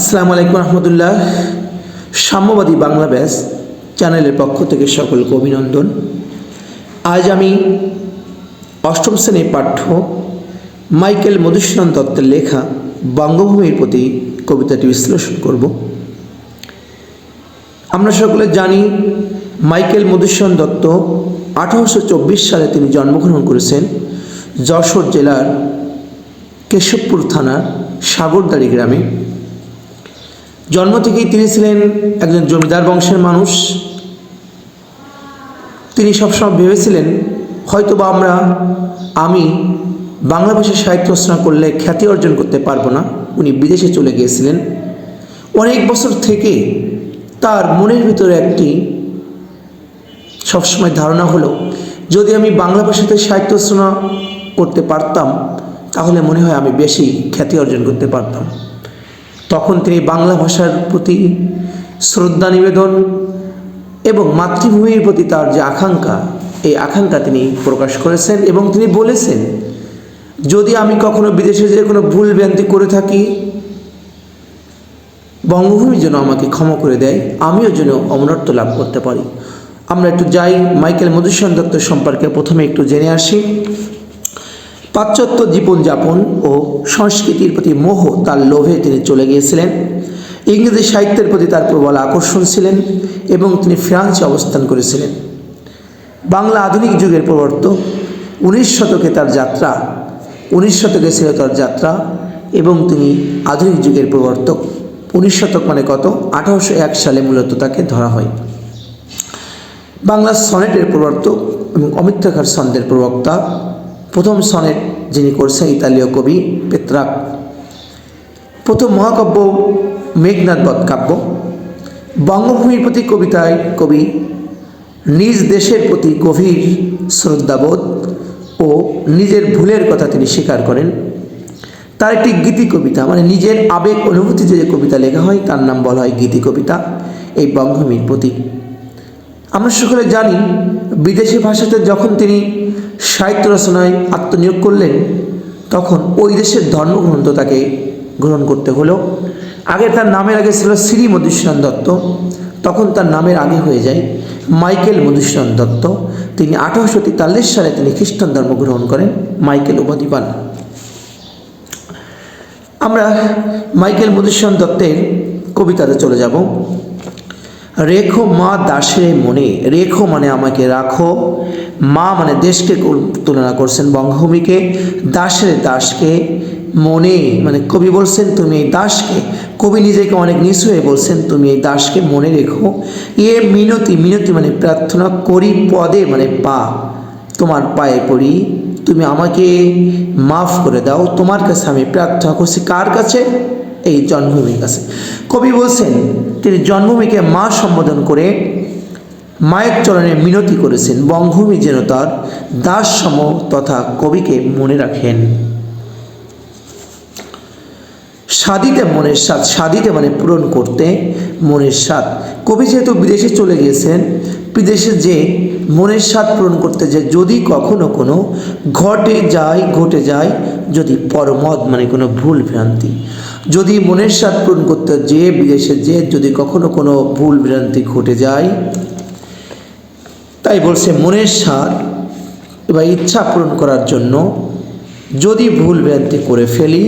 আসসালামু আলাইকুম রহমতুল্লাহ। সাম্যবাদী বাংলা ব্যাস চ্যানেলের পক্ষ থেকে সকলকে অভিনন্দন। আজ আমি অষ্টম শ্রেণির পাঠ্য মাইকেল মধুসূদন দত্তের লেখা বঙ্গভূমির প্রতি কবিতাটি বিশ্লেষণ করব। আমরা সকলে জানি, মাইকেল মধুসূদন দত্ত আঠারোশো চব্বিশ সালে তিনি জন্মগ্রহণ করেছেন যশোর জেলার কেশবপুর থানার সাগরদাড়ি গ্রামে। জন্ম থেকেই তিনি ছিলেন একজন জমিদার বংশের মানুষ। তিনি সবসময় ভেবেছিলেন হয়তো বা আমরা, আমি বাংলা ভাষায় সাহিত্য রচনা করলে খ্যাতি অর্জন করতে পারব না। উনি বিদেশে চলে গিয়েছিলেন। অনেক বছর থেকে তার মনের ভিতরে একটি সবসময় ধারণা হলো, যদি আমি বাংলা ভাষাতে সাহিত্য রচনা করতে পারতাম, তাহলে মনে হয় আমি বেশি খ্যাতি অর্জন করতে পারতাম। তখন তিনি বাংলা ভাষার প্রতি শ্রদ্ধা নিবেদন এবং মাতৃভূমির প্রতি তার যে আকাঙ্ক্ষা, এই আকাঙ্ক্ষা তিনি প্রকাশ করেছেন এবং তিনি বলেছেন, যদি আমি কখনো বিদেশে যে কোনো ভুল ভ্রান্তি করে থাকি, বঙ্গভূমি যেন আমাকে ক্ষমা করে দেয়, আমিও যেন অমরত্ব লাভ করতে পারি। আমরা একটু যাই, মাইকেল মধুসূদন দত্ত সম্পর্কে প্রথমে একটু জেনে আসি। পাশ্চাত্য জীবনযাপন ও সংস্কৃতির প্রতি মোহ তার লোভে তিনি চলে গিয়েছিলেন। ইংরেজি সাহিত্যের প্রতি তার প্রবল আকর্ষণ ছিলেন এবং তিনি ফ্রান্সে অবস্থান করেছিলেন। বাংলা আধুনিক যুগের প্রবর্তক, উনিশ শতকে তার যাত্রা, উনিশ শতকে ছিল তার যাত্রা এবং তিনি আধুনিক যুগের প্রবর্তক। উনিশ শতক মানে কত? আঠারোশো এক সালে মূলত তাকে ধরা হয়। বাংলা সনেটের প্রবর্তক এবং অমিত্রাকার ছন্দের প্রবক্তা প্রথম সনেট যিনি করছেন ইতালীয় কবি পেত্রাক। প্রথম মহাকাব্য মেঘনাথ বধ কাব্য বঙ্গভূমির প্রতি কবিতায় কবি নিজ দেশের প্রতি গভীর শ্রদ্ধাবোধ ও নিজের ভুলের কথা তিনি স্বীকার করেন। তার একটি গীতি কবিতা মানে নিজের আবেগ অনুভূতিতে যে কবিতা লেখা হয়, তার নাম বলা হয় গীতি কবিতা, এই বঙ্গভূমির প্রতি। আমরা সকলে জানি, বিদেশি ভাষাতে যখন তিনি সাহিত্য রচনায় আত্মনিয়োগ করলেন, তখন ওই দেশের ধর্মগ্রন্থ তাকে গ্রহণ করতে হলো। আগে তার নামের আগে ছিল শ্রী মধুসূদন দত্ত, তখন তার নামের আগে হয়ে যায় মাইকেল মধুসূদন দত্ত। তিনি আঠারোশো তেতাল্লিশ সালে তিনি খ্রিস্টান ধর্ম গ্রহণ করেন, মাইকেল উপাধি পান আমরা মাইকেল মধুসূদন দত্তের কবিতাতে চলে যাব। রেখো মা দাসের মনে। রেখো মানে আমাকে রাখো। মা মানে দেশকে তুলনা করছেন বঙ্গভূমিকে। দাসের দাসকে মনে মানে কবি বলছেন, তুমি এই দাসকে। কবি নিজেকে অনেক নিচু হয়ে বলছেন, তুমি এই দাসকে মনে রেখো। এ মিনতি মিনতি মানে প্রার্থনা করি পদে মানে পা। তোমার পায়ে পড়ি, তুমি আমাকে মাফ করে দাও। তোমার কাছে আমি প্রার্থনা করছি। কার কাছে? এই জন্মভূমির কাছে। কবি বলছেন, তিনি জন্মভূমিকে মা সম্বোধন করে মায়ের চরণে মিনতি করেছেন, বঙ্গভূমি যেন তার দাস সম তথা কবিকে মনে রাখেন। সাদিতে মনের স্বাদ, সাদিতে মানে পূরণ করতে মনের স্বাদ। কবি যেহেতু বিদেশে চলে গিয়েছেন বিদেশে যে মনের স্বাদ পূরণ করতে যে যদি কখনো কোনো ঘটে যায় ঘটে যায়, যদি পরমদ মানে কোনো ভুল ভ্রান্তি, যদি মনের স্বাদ পূরণ করতে যে বিদেশে যে, যদি কখনো কোনো ভুল ভ্রান্তি ঘটে যায়, তাই বলছে মনের স্বাদ বা ইচ্ছা পূরণ করার জন্য যদি ভুল ভ্রান্তি করে ফেলি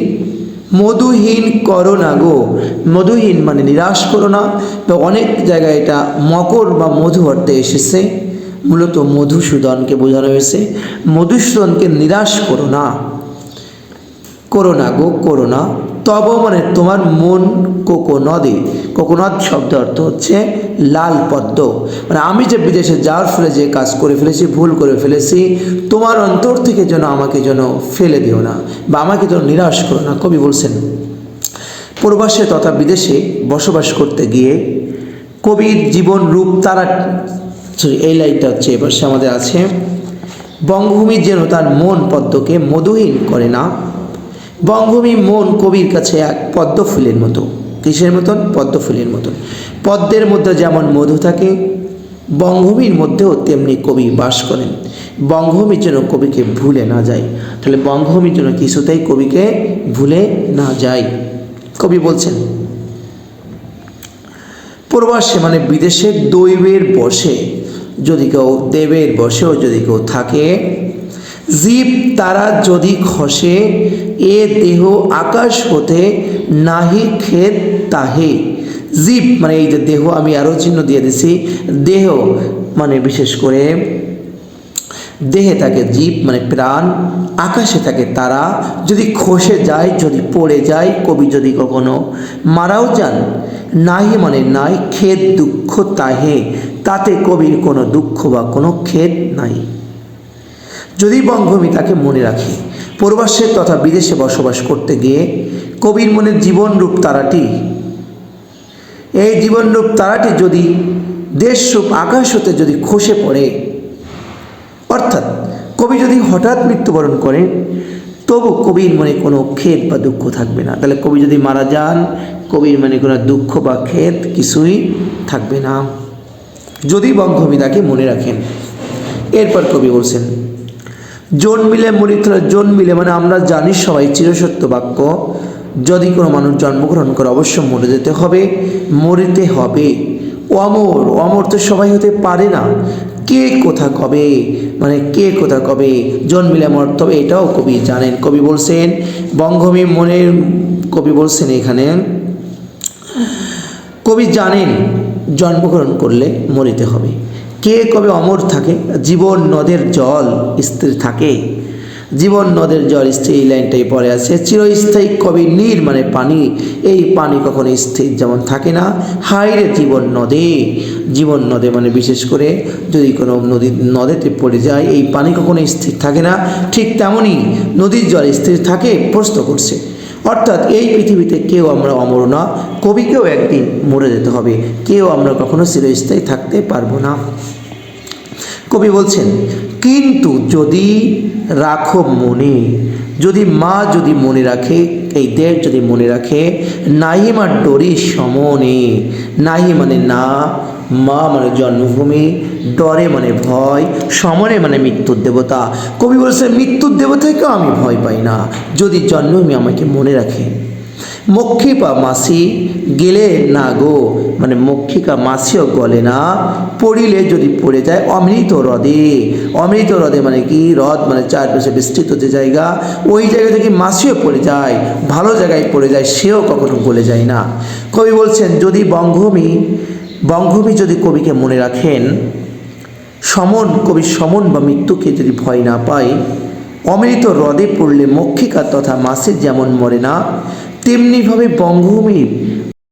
মধুহীন করো না গো। মধুহীন মানে নিরাশ করো না। বা অনেক জায়গায় এটা মকর বা মধু অর্থে এসেছে। মূলত মধুসূদনকে বোঝানো হয়েছে। মধুসূদনকে নিরাশ করো না। করো না গো, করো না। তব মানে তোমার মন কোকো কোকোনদে। কোকোনদ শব্দ অর্থ হচ্ছে লাল পদ্ম। মানে আমি যে বিদেশে যাওয়ার ফলে যে কাজ করে ফেলেছি, ভুল করে ফেলেছি, তোমার অন্তর থেকে যেন আমাকে যেন ফেলে দিও না বা আমাকে যেন নিরাশ করো না। কবি বলছেন, প্রবাসে তথা বিদেশে বসবাস করতে গিয়ে কবির জীবন রূপ তারা এই লাইনটা হচ্ছে এবার সে আমাদের আছে, বঙ্গভূমি যেন তার মন পদ্মকে মধুহীন করে না, বঙ্গভূমি মন কবির কাছে এক পদ্ম ফুলের মতো। কিসের মতন? পদ্ম ফুলের মতন। পদ্মের মধ্যে যেমন মধু থাকে, বঙ্গভূমির মধ্যেও তেমনি কবি বাস করেন। বঙ্গভূমির জন্য কবিকে ভুলে না যায়। তাহলে বঙ্গভূমির জন্য কিছুতেই কবিকে ভুলে না যায়। কবি বলছেন, প্রবাসে মানে বিদেশে দৈবের বসে। যদি কেউ দেবের বসেও যদি কেউ থাকে, জীব তারা যদি খসে, এ দেহ আকাশ হতে নাহি খেত তাহে, জীব মানে এই যে দেহ, আমি আরও চিহ্ন দিয়ে দিছি, দেহ মানে বিশেষ করে দেহে থাকে জীব মানে প্রাণ, আকাশে থাকে তারা, যদি খসে যায়, যদি পড়ে যায়, কবি যদি কখনো মারাও যান, নাহি মানে নাই, খেদ, দুঃখ তাহে, তাতে কবির কোনো দুঃখ বা কোনো খেদ নাই। যদি বঙ্গভূমি তাকে মনে রাখে, প্রবাসে তথা বিদেশে বসবাস করতে গিয়ে, কবির মনে জীবনরূপ তারাটি এই জীবনরূপ তারাটি যদি দেশরূপ আকাশ হতে যদি খসে পড়ে, অর্থাৎ কবি যদি হঠাৎ মৃত্যুবরণ করেন তবু কবির মনে কোনো ক্ষেত বা দুঃখ থাকবে না। তাহলে কবি যদি মারা যান, কবির মনে কোনো দুঃখ বা ক্ষেত কিছুই থাকবে না। যদি বঙ্গভূমি তাকে মনে রাখেন, এরপর কবি বলছেন জন্মিলে মরিতে জন্মিলে মানে আমরা জানি সবাই চিরসত্য বাক্য যদি কোনো মানুষ জন্মগ্রহণ করে অবশ্য মরে যেতে হবে, মরিতে হবে। অমর অমর তো সবাই হতে পারে না। কে কোথা কবে? মানে কে কোথা কবে? জন্মিলে মর, তবে এটাও কবি জানেন। কবি বলছেন বঙ্গভূমি মনের কবি বলছেন এখানে, কবি জানেন জন্মগ্রহণ করলে মরিতে হবে। কে কবে অমর থাকে? জীবন নদের জল, স্থির থাকে। জীবন নদের জল স্থির এই লাইনটাই পরে আছে, চিরস্থায়ী কবি নীর মানে পানি, এই পানি কখনো স্থির যেমন থাকে না। হাইরে জীবন নদে জীবন নদে মানে বিশেষ করে যদি কোনো নদী, নদেতে পড়ে যায়, এই পানি কখনো স্থির থাকে না। ঠিক তেমনই নদীর জল স্থির থাকে, প্রশ্ন করছে। অর্থাৎ এই পৃথিবীতে কেউ আমরা অমর না, কবিকেও একদিন মরে যেতে হবে। কেউ আমরা কখনো চিরস্থায়ী থাকতে পারব না। কবি বলছেন, কিন্তু যদি রাখো মনে, যদি মা যদি মনে রাখে, এই দেশ যদি মনে রাখে নাহি মা ডরি সমনে, নাহি মানে না, মা মানে জন্মভূমি, ডরে মানে ভয়, সমনে মানে মৃত্যুর দেবতা। কবি বলছে মৃত্যুর দেবতাকেও আমি ভয় পাই না। যদি জন্মভূমি আমাকে মনে রাখে মক্ষিপা মাসি গেলে না গো। মানে মক্ষিকা মাসিও গলে না, পড়িলে যদি পড়ে যায় অমৃত হ্রদে। অমৃত হ্রদে মানে কি? হ্রদ মানে চারপাশে বিস্তৃত যে জায়গা, ওই জায়গা থেকে মাসিও পড়ে যায়, ভালো জায়গায় পড়ে যায়, সেও কখনো গলে যায় না। কবি বলছেন, যদি বঙ্গভূমি বঙ্গভূমি যদি কবিকে মনে রাখেন, সমন কবি সমন বা মৃত্যুকে যদি ভয় না পায়, অমৃত হ্রদে পড়লে মক্ষিকা তথা মাসের যেমন মরে না তেমনিভাবে বঙ্গভূমি